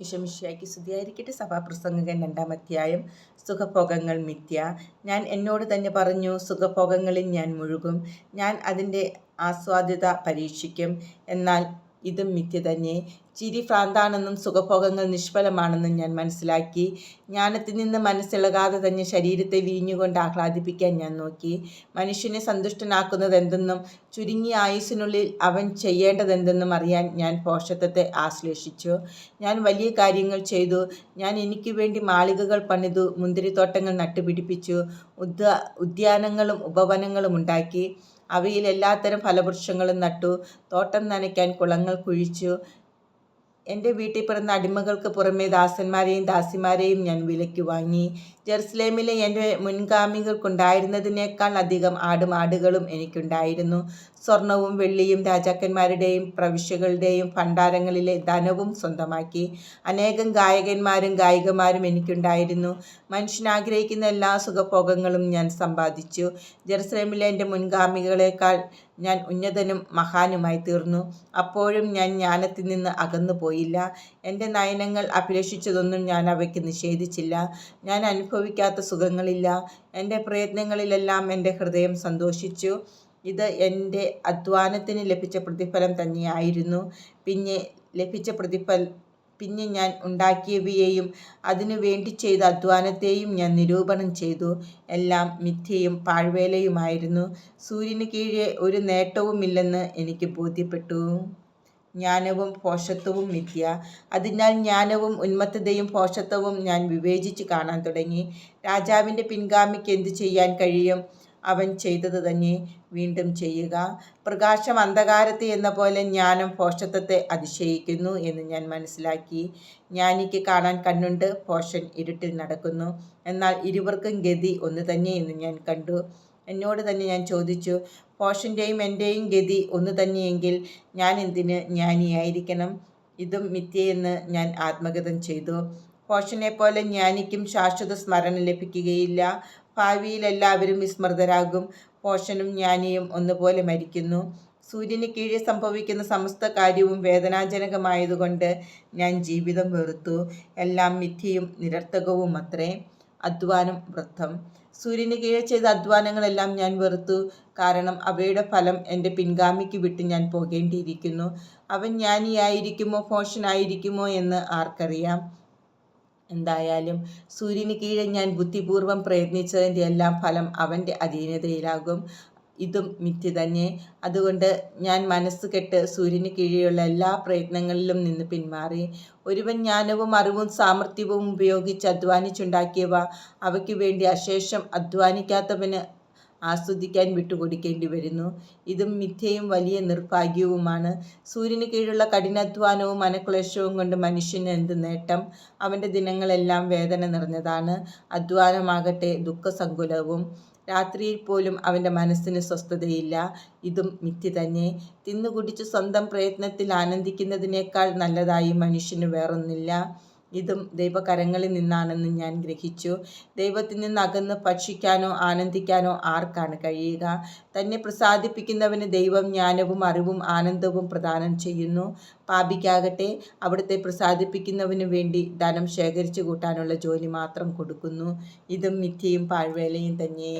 വിഷമിഷ്യായ്ക്ക് സ്തുതിയായിരിക്കട്ടെ സഭാപ്രസംഗകൻ രണ്ടാം അധ്യായം. സുഖഭോഗങ്ങൾ മിഥ്യ. ഞാൻ എന്നോട് തന്നെ പറഞ്ഞു സുഖഭോഗങ്ങളിൽ ഞാൻ മുഴുകും. ഞാൻ അതിന്റെ ആസ്വാദ്യത പരീക്ഷിക്കും. എന്നാൽ ഇതും മിഥ്യ തന്നെ. ചിരി ഭ്രാന്താണെന്നും സുഖഭോഗങ്ങൾ നിഷ്ഫലമാണെന്നും ഞാൻ മനസ്സിലാക്കി. ജ്ഞാനത്തിൽ നിന്ന് മനസ്സിളകാതെ തന്നെ ശരീരത്തെ വീഞ്ഞുകൊണ്ട് ആഹ്ലാദിപ്പിക്കാൻ ഞാൻ നോക്കി. മനുഷ്യനെ സന്തുഷ്ടനാക്കുന്നത് എന്തെന്നും ചുരുങ്ങിയ ആയുസിനുള്ളിൽ അവൻ ചെയ്യേണ്ടതെന്തെന്നും അറിയാൻ ഞാൻ പോഷത്വത്തെ ആശ്ലേഷിച്ചു. ഞാൻ വലിയ കാര്യങ്ങൾ ചെയ്തു. ഞാൻ എനിക്ക് വേണ്ടി മാളികകൾ പണിതു മുന്തിരിത്തോട്ടങ്ങൾ നട്ടുപിടിപ്പിച്ചു ഉദ്യാനങ്ങളും ഉപവനങ്ങളും ഉണ്ടാക്കി. അവയിൽ എല്ലാത്തരം ഫലവൃക്ഷങ്ങളും നട്ടു തോട്ടം നനയ്ക്കാൻ കുളങ്ങൾ കുഴിച്ചു എന്റെ വീട്ടിൽ പിറന്ന അടിമകൾക്ക് പുറമെ ദാസന്മാരെയും ദാസിമാരെയും ഞാൻ വിലയ്ക്ക് വാങ്ങി. ജെറുസലേമിലെ എന്റെ മുൻഗാമികൾക്കുണ്ടായിരുന്നതിനേക്കാൾ അധികം ആടുമാടുകളും എനിക്കുണ്ടായിരുന്നു. സ്വർണവും വെള്ളിയും രാജാക്കന്മാരുടെയും പ്രവിശ്യകളുടെയും ഭണ്ഡാരങ്ങളിലെ ധനവും സ്വന്തമാക്കി. അനേകം ഗായകന്മാരും ഗായികമാരും എനിക്കുണ്ടായിരുന്നു. മനുഷ്യൻ ആഗ്രഹിക്കുന്ന എല്ലാ സുഖഭോഗങ്ങളും ഞാൻ സമ്പാദിച്ചു. ജെറുസലേമിലെ എന്റെ മുൻഗാമികളെക്കാൾ ഞാൻ ഉന്നതനും മഹാനുമായി തീർന്നു. അപ്പോഴും ഞാൻ ജ്ഞാനത്തിൽ നിന്ന് അകന്നു പോയില്ല. എന്റെ നയനങ്ങൾ അഭിലഷിച്ചതൊന്നും ഞാൻ അവയ്ക്ക് നിഷേധിച്ചില്ല. ഞാൻ അനുഭവിക്കാത്ത സുഖങ്ങളില്ല. എന്റെ പ്രയത്നങ്ങളിലെല്ലാം എന്റെ ഹൃദയം സന്തോഷിച്ചു. ഇത് എന്റെ അധ്വാനത്തിന് ലഭിച്ച പ്രതിഫലം തന്നെയായിരുന്നു. പിന്നെ ലഭിച്ച പ്രതിഫല പിന്നെ ഞാൻ ഉണ്ടാക്കിയവയെയും അതിനു വേണ്ടി ചെയ്ത അധ്വാനത്തെയും ഞാൻ നിരൂപണം ചെയ്തു. എല്ലാം മിഥ്യയും പാഴ്വേലയുമായിരുന്നു. സൂര്യന് കീഴെ ഒരു നേട്ടവുമില്ലെന്ന് എനിക്ക് ബോധ്യപ്പെട്ടു. ജ്ഞാനവും പോഷത്വവും മിഥ്യ. അതിനാൽ ജ്ഞാനവും ഉന്മത്തതയും പോഷത്വവും ഞാൻ വിവേചിച്ച് കാണാൻ തുടങ്ങി. രാജാവിന്റെ പിൻഗാമിക്ക് എന്തു ചെയ്യാൻ കഴിയും? അവൻ ചെയ്തത് തന്നെ. വീണ്ടും ചെയ്യുക. പ്രകാശം അന്ധകാരത്തെ എന്ന പോലെ ജ്ഞാനം പോഷത്വത്തെ അതിശയിക്കുന്നു എന്ന് ഞാൻ മനസ്സിലാക്കി. ജ്ഞാനിക്ക് കാണാൻ കണ്ണുണ്ട്. പോഷൻ ഇരുട്ടിൽ നടക്കുന്നു. എന്നാൽ ഇരുവർക്കും ഗതി ഒന്ന് തന്നെ എന്ന് ഞാൻ കണ്ടു. എന്നോട് തന്നെ ഞാൻ ചോദിച്ചു പോഷന്റെയും എന്റെയും ഗതി ഒന്ന് തന്നെയെങ്കിൽ ഞാൻ എന്തിന് ജ്ഞാനിയായിരിക്കണം? ഇതും മിഥ്യയെന്ന് ഞാൻ ആത്മഗതം ചെയ്തു. പോഷനെ പോലെ ജ്ഞാനിക്കും ശാശ്വത സ്മരണ ലഭിക്കുകയില്ല. ഭാവിയിൽ എല്ലാവരും വിസ്മൃതരാകും. പോഷനും ജ്ഞാനിയും ഒന്നുപോലെ മരിക്കുന്നു. സൂര്യന് കീഴിൽ സംഭവിക്കുന്ന സമസ്ത കാര്യവും വേദനാജനകമായതുകൊണ്ട് ഞാൻ ജീവിതം വെറുത്തു. എല്ലാം മിഥ്യയും നിരർത്ഥകവും അത്രേ. അധ്വാനം വൃദ്ധം. സൂര്യന് കീഴിൽ ചെയ്ത അധ്വാനങ്ങളെല്ലാം ഞാൻ വെറുത്തു. കാരണം അവയുടെ ഫലം എന്റെ പിൻഗാമിക്ക് വിട്ട് ഞാൻ പോകേണ്ടിയിരിക്കുന്നു. അവൻ ജ്ഞാനിയായിരിക്കുമോ ഫോഷനായിരിക്കുമോ എന്ന് ആർക്കറിയാം. എന്തായാലും സൂര്യന് കീഴെ ഞാൻ ബുദ്ധിപൂർവം പ്രയത്നിച്ചതിന്റെ എല്ലാം ഫലം അവന്റെ അധീനതയിലാകും. ഇതും മിഥ്യ തന്നെ. അതുകൊണ്ട് ഞാൻ മനസ്സ് കെട്ട് സൂര്യന് കീഴെയുള്ള എല്ലാ പ്രയത്നങ്ങളിലും നിന്ന് പിന്മാറി. ഒരുവൻ ജ്ഞാനവും അറിവും സാമർഥ്യവും ഉപയോഗിച്ച് അധ്വാനിച്ചുണ്ടാക്കിയവ അവയ്ക്ക് വേണ്ടി അശേഷം അധ്വാനിക്കാത്തവന് ആസ്വദിക്കാൻ വിട്ടുകൊടുക്കേണ്ടി വരുന്നു. ഇതും മിഥ്യയും വലിയ നിർഭാഗ്യവുമാണ്. സൂര്യന് കീഴുള്ള കഠിനാധ്വാനവും മനക്ലേശവും കൊണ്ട് മനുഷ്യന് എന്ത് നേട്ടം? അവന്റെ ദിനങ്ങളെല്ലാം വേദന നിറഞ്ഞതാണ്. അധ്വാനമാകട്ടെ ദുഃഖസങ്കുലവും. രാത്രിയിൽ പോലും അവന്റെ മനസ്സിന് സ്വസ്ഥതയില്ല. ഇതും മിഥ്യ തന്നെ. തിന്നുകുടിച്ച് സ്വന്തം പ്രയത്നത്തിൽ ആനന്ദിക്കുന്നതിനേക്കാൾ നല്ലതായി മനുഷ്യന് വേറൊന്നില്ല. ഇതും ദൈവകരങ്ങളിൽ നിന്നാണെന്ന് ഞാൻ ഗ്രഹിച്ചു. ദൈവത്തിൽ നിന്ന് അകന്ന് ഭക്ഷിക്കാനോ ആനന്ദിക്കാനോ ആർക്കാണ് കഴിയുക? തന്നെ പ്രസാദിപ്പിക്കുന്നവന് ദൈവം ജ്ഞാനവും അറിവും ആനന്ദവും പ്രദാനം ചെയ്യുന്നു. പാപിക്കാകട്ടെ അവിടുത്തെ പ്രസാദിപ്പിക്കുന്നവന് വേണ്ടി ധനം ശേഖരിച്ചു കൂട്ടാനുള്ള ജോലി മാത്രം കൊടുക്കുന്നു. ഇതും മിഥ്യയും പാഴ്വേലയും തന്നെ.